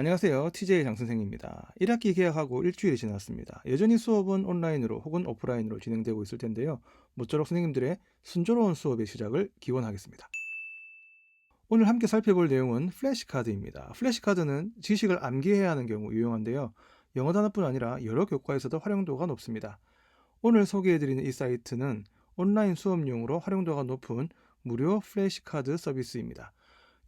안녕하세요. TJ 장 선생입니다. 1학기 개학하고 일주일이 지났습니다. 여전히 수업은 온라인으로 혹은 오프라인으로 진행되고 있을 텐데요. 모쪼록 선생님들의 순조로운 수업의 시작을 기원하겠습니다. 오늘 함께 살펴볼 내용은 플래시카드입니다. 플래시카드는 지식을 암기해야 하는 경우 유용한데요. 영어 단어뿐 아니라 여러 교과에서도 활용도가 높습니다. 오늘 소개해드리는 이 사이트는 온라인 수업용으로 활용도가 높은 무료 플래시카드 서비스입니다.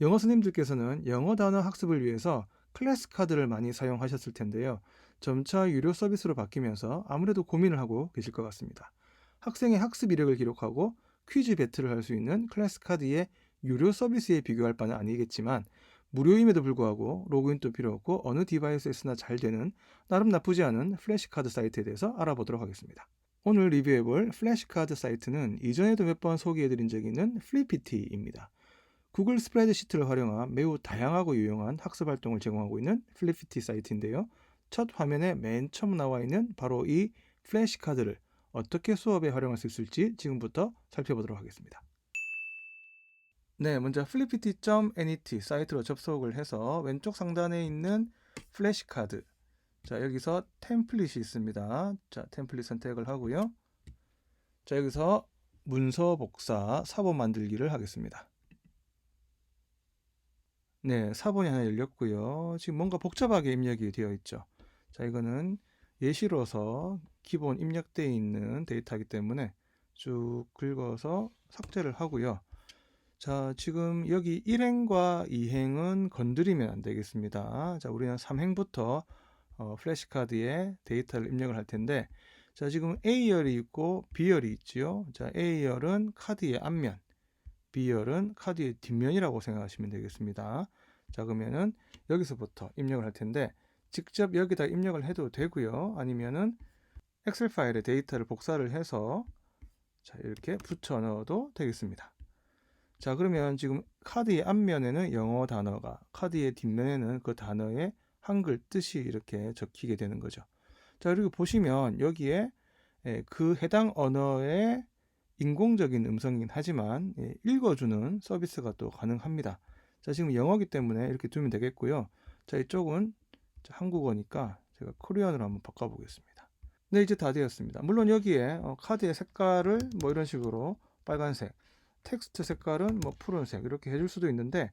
영어 선생님들께서는 영어 단어 학습을 위해서 클래스 카드를 많이 사용하셨을 텐데요. 점차 유료 서비스로 바뀌면서 아무래도 고민을 하고 계실 것 같습니다. 학생의 학습 이력을 기록하고 퀴즈 배틀을 할 수 있는 클래스 카드의 유료 서비스에 비교할 바는 아니겠지만 무료임에도 불구하고 로그인도 필요 없고 어느 디바이스에 쓰나 잘 되는 나름 나쁘지 않은 플래시카드 사이트에 대해서 알아보도록 하겠습니다. 오늘 리뷰해볼 플래시카드 사이트는 이전에도 몇 번 소개해드린 적이 있는 플리피티입니다. 구글 스프레드시트를 활용한 매우 다양하고 유용한 학습 활동을 제공하고 있는 플리피티 사이트인데요. 첫 화면에 맨 처음 나와 있는 바로 이 플래시 카드를 어떻게 수업에 활용할 수 있을지 지금부터 살펴보도록 하겠습니다. 네, 먼저 flippity.net 사이트로 접속을 해서 왼쪽 상단에 있는 플래시 카드 자, 여기서 템플릿이 있습니다. 자, 템플릿 선택을 하고요. 자, 여기서 문서 복사 사본 만들기를 하겠습니다. 네, 사본이 하나 열렸고요. 지금 뭔가 복잡하게 입력이 되어 있죠. 자, 이거는 예시로서 기본 입력되어 있는 데이터이기 때문에 쭉 긁어서 삭제를 하고요. 자, 지금 여기 1행과 2행은 건드리면 안 되겠습니다. 자, 우리는 3행부터 어, 플래시카드에 데이터를 입력을 할 텐데, 자, 지금 A열이 있고 B열이 있지요. 자, A열은 카드의 앞면, B열은 카드의 뒷면이라고 생각하시면 되겠습니다. 자, 그러면은 여기서부터 입력을 할 텐데, 직접 여기다 입력을 해도 되고요. 아니면은 엑셀 파일에 데이터를 복사를 해서 자, 이렇게 붙여 넣어도 되겠습니다. 자, 그러면 지금 카드의 앞면에는 영어 단어가, 카드의 뒷면에는 그 단어의 한글 뜻이 이렇게 적히게 되는 거죠. 자, 그리고 보시면 여기에 예, 그 해당 언어의 인공적인 음성이긴 하지만 예, 읽어주는 서비스가 또 가능합니다. 자, 지금 영어기 때문에 이렇게 두면 되겠고요. 자, 이쪽은 한국어니까 제가 코리안으로 한번 바꿔보겠습니다. 네, 이제 다 되었습니다. 물론 여기에 어, 카드의 색깔을 뭐 이런 식으로 빨간색, 텍스트 색깔은 뭐 푸른색 이렇게 해줄 수도 있는데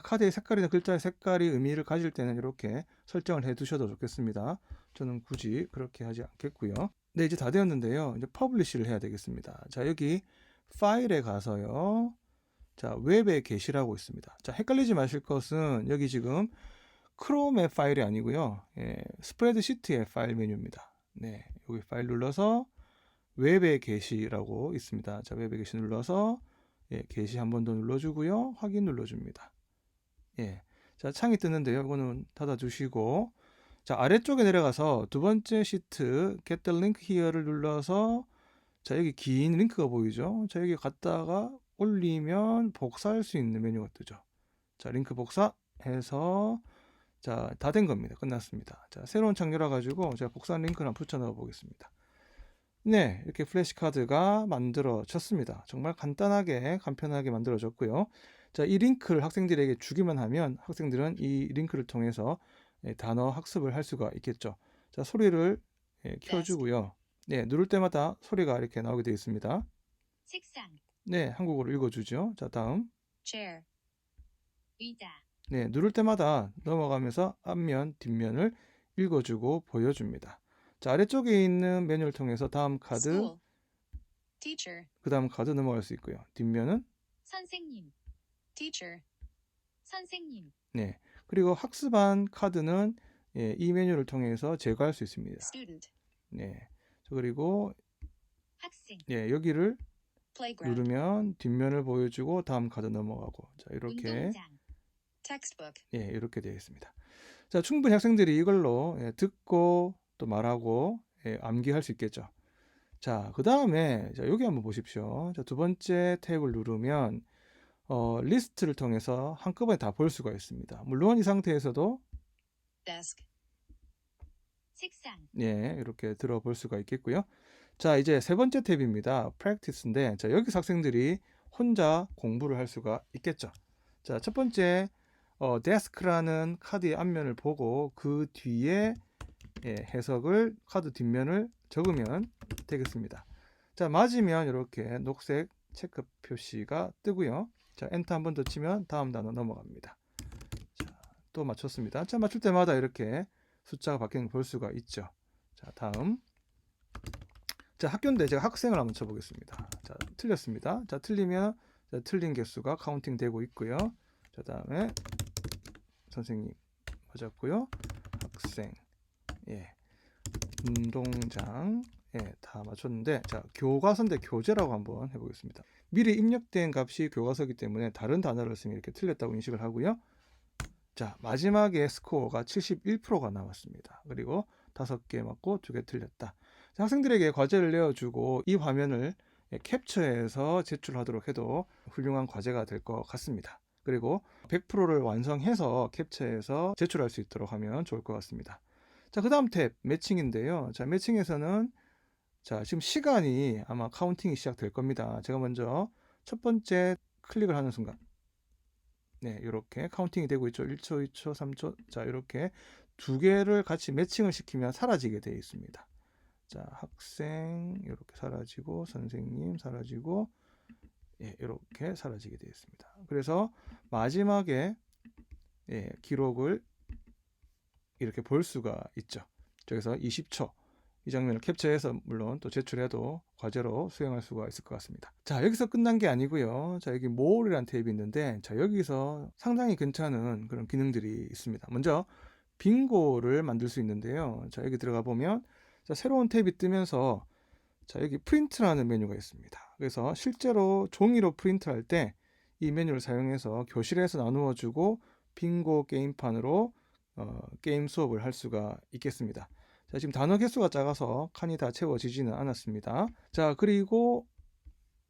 카드의 색깔이나 글자의 색깔이 의미를 가질 때는 이렇게 설정을 해 두셔도 좋겠습니다. 저는 굳이 그렇게 하지 않겠고요. 네, 이제 다 되었는데요. 이제 퍼블리시를 해야 되겠습니다. 자, 여기 파일에 가서요. 자, 웹에 게시라고 있습니다. 자, 헷갈리지 마실 것은 여기 지금 크롬의 파일이 아니고요. 예, 스프레드시트의 파일 메뉴입니다. 네, 여기 파일 눌러서 웹에 게시라고 있습니다. 자, 웹에 게시 눌러서 예, 게시 한 번 더 눌러주고요. 확인 눌러줍니다. 예. 자, 창이 뜨는데요. 이거는 닫아주시고, 자, 아래쪽에 내려가서 두 번째 시트, get the link here를 눌러서, 자, 여기 긴 링크가 보이죠? 자, 여기 갔다가 올리면 복사할 수 있는 메뉴가 뜨죠. 자, 링크 복사 해서, 자, 다 된 겁니다. 끝났습니다. 자, 새로운 창 열어가지고 제가 복사한 링크를 한번 붙여 넣어 보겠습니다. 네, 이렇게 플래시 카드가 만들어졌습니다. 정말 간단하게, 간편하게 만들어졌고요. 자, 이 링크를 학생들에게 주기만 하면 학생들은 이 링크를 통해서 예, 단어 학습을 할 수가 있겠죠. 자, 소리를 예, 켜주고요. 네, 누를 때마다 소리가 이렇게 나오게 되어 있습니다. 책상, 네, 한국어로 읽어주죠. 자, 다음. chair, 의자, 네, 누를 때마다 넘어가면서 앞면, 뒷면을 읽어주고 보여줍니다. 자, 아래쪽에 있는 메뉴를 통해서 다음 카드, 그 다음 카드 넘어갈 수 있고요. 뒷면은 선생님, teacher, 선생님, 네. 그리고 학습한 카드는 예, 이 메뉴를 통해서 제거할 수 있습니다. student, 네. 자, 그리고 학생, 예, 여기를 playground, 누르면 뒷면을 보여주고 다음 카드 넘어가고 자, 이렇게 운동장, textbook, 예, 이렇게 되어 있습니다. 자, 충분히 학생들이 이걸로 예, 듣고 또 말하고 예, 암기할 수 있겠죠. 자, 그 다음에 자, 여기 한번 보십시오. 자, 두 번째 탭을 누르면 어, 리스트를 통해서 한꺼번에 다 볼 수가 있습니다. 물론 이 상태에서도 desk, 책상, 예, 이렇게 들어볼 수가 있겠고요. 자, 이제 세 번째 탭입니다. practice인데, 자, 여기서 학생들이 혼자 공부를 할 수가 있겠죠. 자, 첫 번째, 어, desk라는 카드의 앞면을 보고 그 뒤에 예, 해석을 카드 뒷면을 적으면 되겠습니다. 자, 맞으면 이렇게 녹색 체크 표시가 뜨고요. 자, 엔터 한 번 더 치면 다음 단어 넘어갑니다. 자, 또 맞췄습니다. 자, 맞출 때마다 이렇게 숫자가 바뀌는 걸 볼 수가 있죠. 자, 다음. 자, 학교인데 제가 학생을 한번 쳐보겠습니다. 자, 틀렸습니다. 자, 틀리면 자, 틀린 개수가 카운팅 되고 있고요. 자, 다음에 선생님 맞았고요. 학생, 예, 운동장, 예, 다 맞췄는데 자, 교과서인데 교재라고 한번 해보겠습니다. 미리 입력된 값이 교과서이기 때문에 다른 단어를 쓰면 이렇게 틀렸다고 인식을 하고요. 자, 마지막에 스코어가 71%가 나왔습니다. 그리고 다섯 개 맞고 두 개 틀렸다. 자, 학생들에게 과제를 내어주고 이 화면을 예, 캡처해서 제출하도록 해도 훌륭한 과제가 될 것 같습니다. 그리고 100%를 완성해서 캡처해서 제출할 수 있도록 하면 좋을 것 같습니다. 자, 그 다음 탭 매칭인데요. 자, 매칭에서는 자, 지금 시간이 아마 카운팅이 시작될 겁니다. 제가 먼저 첫 번째 클릭을 하는 순간 네, 이렇게 카운팅이 되고 있죠. 1초, 2초, 3초. 자, 이렇게 두 개를 같이 매칭을 시키면 사라지게 되어 있습니다. 자, 학생 이렇게 사라지고 선생님 사라지고 예, 이렇게 사라지게 되어 있습니다. 그래서 마지막에 예, 기록을 이렇게 볼 수가 있죠. 저기서 20초 이 장면을 캡처해서 물론 또 제출해도 과제로 수행할 수가 있을 것 같습니다. 자, 여기서 끝난 게 아니고요. 자, 여기 more이라는 탭이 있는데 자, 여기서 상당히 괜찮은 그런 기능들이 있습니다. 먼저 빙고를 만들 수 있는데요. 자, 여기 들어가 보면 자, 새로운 탭이 뜨면서 자, 여기 프린트라는 메뉴가 있습니다. 그래서 실제로 종이로 프린트할 때 이 메뉴를 사용해서 교실에서 나누어 주고 빙고 게임판으로 어, 게임 수업을 할 수가 있겠습니다. 자, 지금 단어 개수가 작아서 칸이 다 채워지지는 않았습니다. 자, 그리고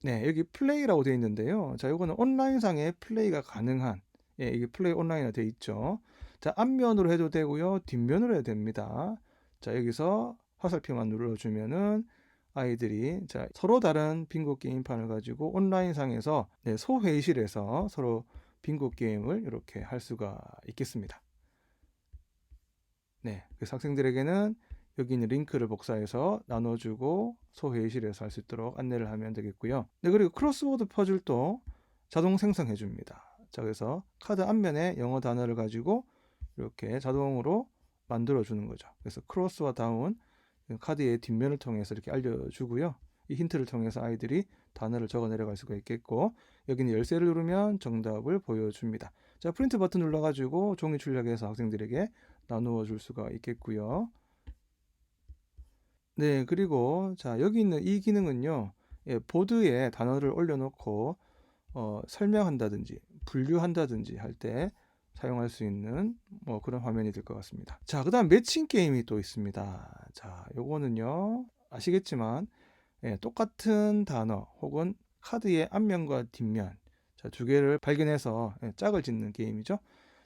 네, 여기 플레이라고 되어 있는데요. 자, 이거는 온라인상에 플레이가 가능한 예, 이게 플레이 온라인으로 되어 있죠. 자, 앞면으로 해도 되고요. 뒷면으로 해도 됩니다. 자, 여기서 화살표만 눌러 주면은 아이들이 자, 서로 다른 빙고 게임판을 가지고 온라인상에서 네, 소회의실에서 서로 빙고 게임을 이렇게 할 수가 있겠습니다. 네, 그래서 학생들에게는 여기 있는 링크를 복사해서 나눠주고 소회의실에서 할 수 있도록 안내를 하면 되겠고요. 네, 그리고 크로스워드 퍼즐도 자동 생성해 줍니다. 자, 그래서 카드 앞면에 영어 단어를 가지고 이렇게 자동으로 만들어 주는 거죠. 그래서 크로스와 다운 카드의 뒷면을 통해서 이렇게 알려주고요. 이 힌트를 통해서 아이들이 단어를 적어 내려갈 수가 있겠고 여기는 열쇠를 누르면 정답을 보여줍니다. 자, 프린트 버튼 눌러가지고 종이 출력해서 학생들에게 나누어 줄 수가 있겠고요. 네, 그리고 자 여기 있는 이 기능은요, 예, 보드에 단어를 올려놓고 어, 설명한다든지 분류한다든지 할 때 사용할 수 있는 뭐 그런 화면이 될 것 같습니다. 자, 그다음 매칭 게임이 또 있습니다. 자, 요거는요 아시겠지만 예, 똑같은 단어 혹은 카드의 앞면과 뒷면 자, 두 개를 발견해서 예, 짝을 짓는 게임이죠.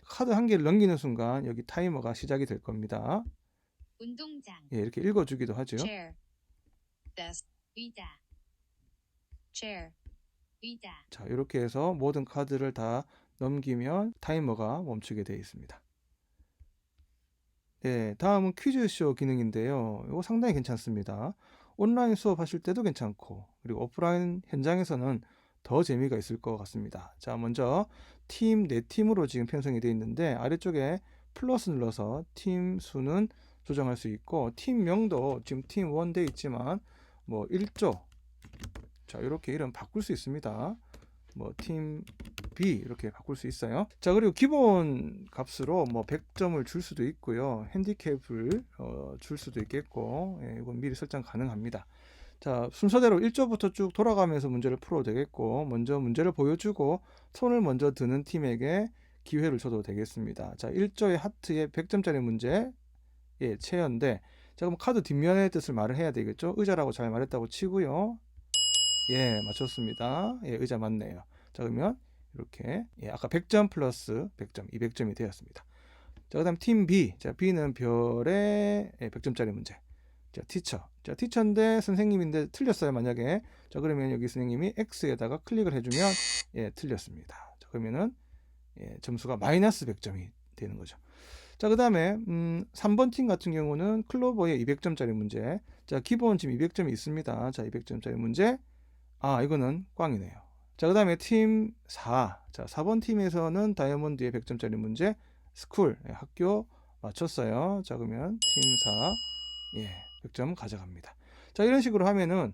카드 한 개를 넘기는 순간 여기 타이머가 시작이 될 겁니다. 운동장, 예, 이렇게 읽어주기도 하죠. chair, desk, 의자, chair, 의자, 자, 이렇게 해서 모든 카드를 다 넘기면 타이머가 멈추게 되어 있습니다. 네, 다음은 퀴즈쇼 기능인데요. 이거 상당히 괜찮습니다. 온라인 수업하실 때도 괜찮고, 그리고 오프라인 현장에서는 더 재미가 있을 것 같습니다. 자, 먼저 팀, 네 팀으로 지금 편성이 되어 있는데, 아래쪽에 플러스 눌러서 팀 수는 조정할 수 있고, 팀명도 지금 팀 1돼 있지만, 뭐 1조, 자, 이렇게 이름 바꿀 수 있습니다. 뭐 팀 B 이렇게 바꿀 수 있어요. 자, 그리고 기본 값으로 뭐 100점을 줄 수도 있고요. 핸디캡을 어, 줄 수도 있겠고, 예, 이건 미리 설정 가능합니다. 자, 순서대로 1조부터 쭉 돌아가면서 문제를 풀어도 되겠고, 먼저 문제를 보여주고 손을 먼저 드는 팀에게 기회를 줘도 되겠습니다. 자, 1조의 하트에 100점짜리 문제, 예, 체연데, 자, 그럼 카드 뒷면의 뜻을 말을 해야 되겠죠? 의자라고 잘 말했다고 치고요. 예, 맞췄습니다. 예, 의자 맞네요. 자, 그러면 이렇게 예, 아까 100점 플러스 100점, 200점이 되었습니다. 자, 그다음 팀 B. 자, B는 별의 예, 100점짜리 문제. 자, 티처. 자, 티처인데 선생님인데 틀렸어요, 만약에. 자, 그러면 여기 선생님이 X에다가 클릭을 해 주면 예, 틀렸습니다. 자, 그러면은 예, 점수가 마이너스 100점이 되는 거죠. 자, 그 다음에, 음, 3번 팀 같은 경우는 클로버의 200점짜리 문제. 자, 기본 지금 200점이 있습니다. 자, 200점짜리 문제. 아, 이거는 꽝이네요. 자, 그 다음에 팀 4. 자, 4번 팀에서는 다이아몬드의 100점짜리 문제. 스쿨, 예, 학교 맞췄어요. 자, 그러면 팀 4. 예, 100점 가져갑니다. 자, 이런 식으로 하면은,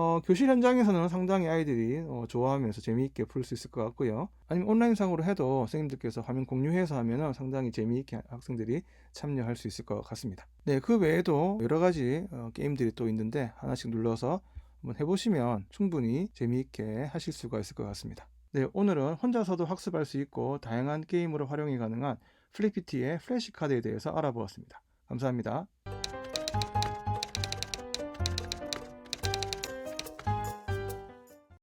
어, 교실 현장에서는 상당히 아이들이 어, 좋아하면서 재미있게 풀 수 있을 것 같고요. 아니면 온라인상으로 해도 선생님들께서 화면 공유해서 하면은 상당히 재미있게 학생들이 참여할 수 있을 것 같습니다. 네, 그 외에도 여러 가지 어, 게임들이 또 있는데 하나씩 눌러서 한번 해보시면 충분히 재미있게 하실 수가 있을 것 같습니다. 네, 오늘은 혼자서도 학습할 수 있고 다양한 게임으로 활용이 가능한 플리피티의 플래시 카드에 대해서 알아보았습니다. 감사합니다.